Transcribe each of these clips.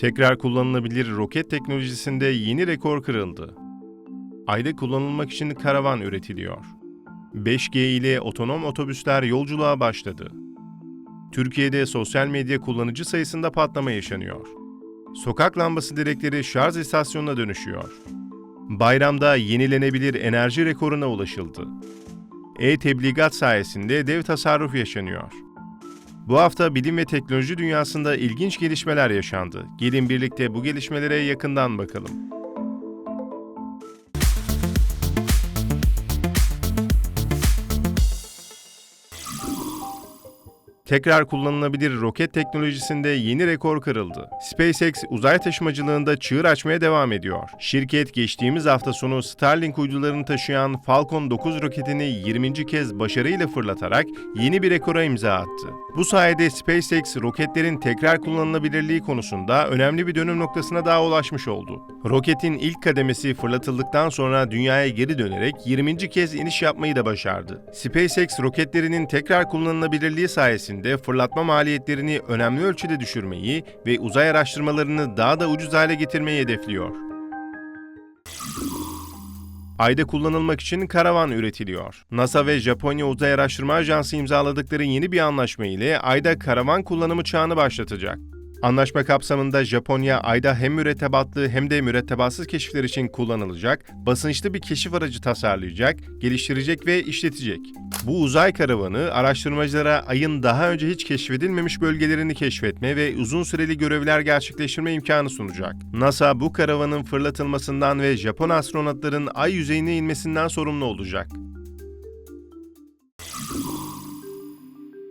Tekrar kullanılabilir roket teknolojisinde yeni rekor kırıldı. Ayda kullanılmak için karavan üretiliyor. 5G ile otonom otobüsler yolculuğa başladı. Türkiye'de sosyal medya kullanıcı sayısında patlama yaşanıyor. Sokak lambası direkleri şarj istasyonuna dönüşüyor. Bayramda yenilenebilir enerji rekoruna ulaşıldı. E-tebligat sayesinde dev tasarruf yaşanıyor. Bu hafta bilim ve teknoloji dünyasında ilginç gelişmeler yaşandı. Gelin birlikte bu gelişmelere yakından bakalım. Tekrar kullanılabilir roket teknolojisinde yeni rekor kırıldı. SpaceX uzay taşımacılığında çığır açmaya devam ediyor. Şirket geçtiğimiz hafta sonu Starlink uydularını taşıyan Falcon 9 roketini 20. kez başarıyla fırlatarak yeni bir rekora imza attı. Bu sayede SpaceX roketlerin tekrar kullanılabilirliği konusunda önemli bir dönüm noktasına daha ulaşmış oldu. Roketin ilk kademesi fırlatıldıktan sonra dünyaya geri dönerek 20. kez iniş yapmayı da başardı. SpaceX roketlerinin tekrar kullanılabilirliği sayesinde fırlatma maliyetlerini önemli ölçüde düşürmeyi ve uzay araştırmalarını daha da ucuz hale getirmeyi hedefliyor. Ayda kullanılmak için karavan üretiliyor. NASA ve Japonya Uzay Araştırma Ajansı imzaladıkları yeni bir anlaşma ile Ayda karavan kullanımı çağını başlatacak. Anlaşma kapsamında Japonya ayda hem mürettebatlı hem de mürettebatsız keşifler için kullanılacak, basınçlı bir keşif aracı tasarlayacak, geliştirecek ve işletecek. Bu uzay karavanı araştırmacılara ayın daha önce hiç keşfedilmemiş bölgelerini keşfetme ve uzun süreli görevler gerçekleştirme imkanı sunacak. NASA bu karavanın fırlatılmasından ve Japon astronotların ay yüzeyine inmesinden sorumlu olacak.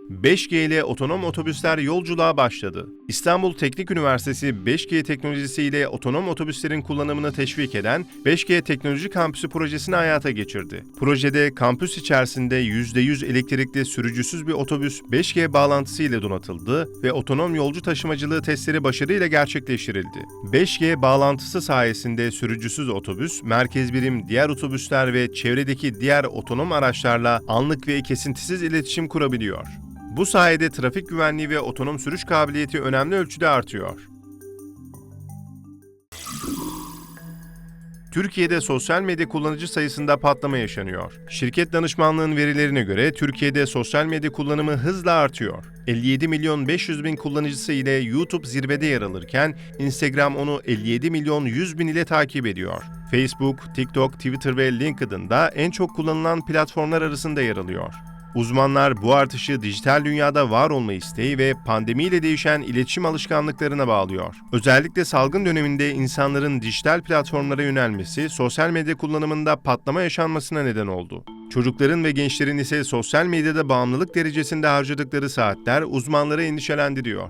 5G ile otonom otobüsler yolculuğa başladı. İstanbul Teknik Üniversitesi 5G teknolojisiyle otonom otobüslerin kullanımını teşvik eden 5G Teknoloji Kampüsü projesini hayata geçirdi. Projede kampüs içerisinde %100 elektrikli sürücüsüz bir otobüs 5G bağlantısı ile donatıldı ve otonom yolcu taşımacılığı testleri başarıyla gerçekleştirildi. 5G bağlantısı sayesinde sürücüsüz otobüs, merkez birim diğer otobüsler ve çevredeki diğer otonom araçlarla anlık ve kesintisiz iletişim kurabiliyor. Bu sayede trafik güvenliği ve otonom sürüş kabiliyeti önemli ölçüde artıyor. Türkiye'de sosyal medya kullanıcı sayısında patlama yaşanıyor. Şirket danışmanlığın verilerine göre Türkiye'de sosyal medya kullanımı hızla artıyor. 57 milyon 500 bin kullanıcısı ile YouTube zirvede yer alırken Instagram onu 57 milyon 100 bin ile takip ediyor. Facebook, TikTok, Twitter ve LinkedIn da en çok kullanılan platformlar arasında yer alıyor. Uzmanlar bu artışı dijital dünyada var olma isteği ve pandemiyle değişen iletişim alışkanlıklarına bağlıyor. Özellikle salgın döneminde insanların dijital platformlara yönelmesi sosyal medya kullanımında patlama yaşanmasına neden oldu. Çocukların ve gençlerin ise sosyal medyada bağımlılık derecesinde harcadıkları saatler uzmanları endişelendiriyor.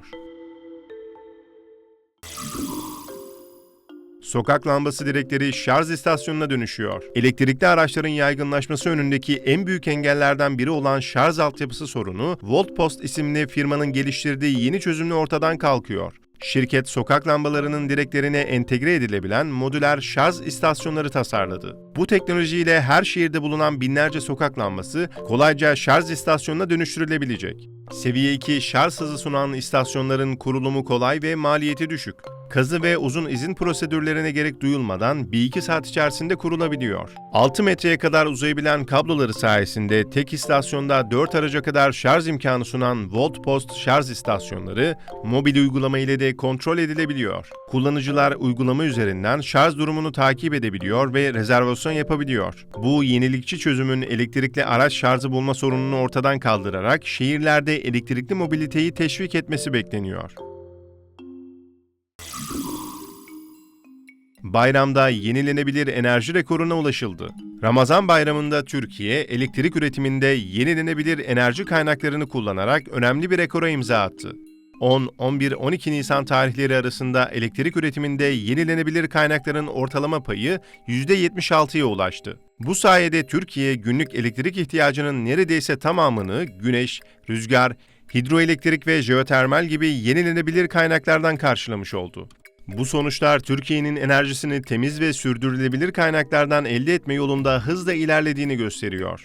Sokak lambası direkleri şarj istasyonuna dönüşüyor. Elektrikli araçların yaygınlaşması önündeki en büyük engellerden biri olan şarj altyapısı sorunu, Voltpost isimli firmanın geliştirdiği yeni çözümle ortadan kalkıyor. Şirket sokak lambalarının direklerine entegre edilebilen modüler şarj istasyonları tasarladı. Bu teknolojiyle her şehirde bulunan binlerce sokak lambası kolayca şarj istasyonuna dönüştürülebilecek. Seviye 2 şarj hızı sunan istasyonların kurulumu kolay ve maliyeti düşük. Kazı ve uzun izin prosedürlerine gerek duyulmadan 1-2 saat içerisinde kurulabiliyor. 6 metreye kadar uzayabilen kabloları sayesinde tek istasyonda 4 araca kadar şarj imkanı sunan Voltpost şarj istasyonları mobil uygulama ile de kontrol edilebiliyor. Kullanıcılar uygulama üzerinden şarj durumunu takip edebiliyor ve rezervasyon yapabiliyor. Bu yenilikçi çözümün elektrikli araç şarjı bulma sorununu ortadan kaldırarak şehirlerde elektrikli mobiliteyi teşvik etmesi bekleniyor. Bayramda yenilenebilir enerji rekoruna ulaşıldı. Ramazan bayramında Türkiye, elektrik üretiminde yenilenebilir enerji kaynaklarını kullanarak önemli bir rekora imza attı. 10, 11, 12 Nisan tarihleri arasında elektrik üretiminde yenilenebilir kaynakların ortalama payı %76'ya ulaştı. Bu sayede Türkiye günlük elektrik ihtiyacının neredeyse tamamını güneş, rüzgar, hidroelektrik ve jeotermal gibi yenilenebilir kaynaklardan karşılamış oldu. Bu sonuçlar Türkiye'nin enerjisini temiz ve sürdürülebilir kaynaklardan elde etme yolunda hızla ilerlediğini gösteriyor.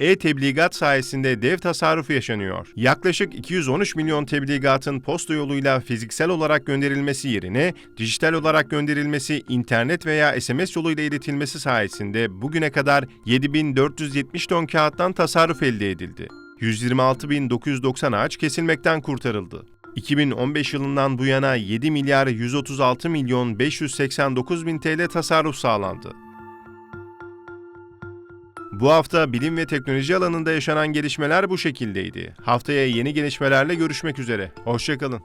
E-tebligat sayesinde dev tasarrufu yaşanıyor. Yaklaşık 213 milyon tebligatın posta yoluyla fiziksel olarak gönderilmesi yerine dijital olarak gönderilmesi, internet veya SMS yoluyla iletilmesi sayesinde bugüne kadar 7470 ton kağıttan tasarruf elde edildi. 126.990 ağaç kesilmekten kurtarıldı. 2015 yılından bu yana 7 milyar 136 milyon 589 bin TL tasarruf sağlandı. Bu hafta bilim ve teknoloji alanında yaşanan gelişmeler bu şekildeydi. Haftaya yeni gelişmelerle görüşmek üzere. Hoşçakalın.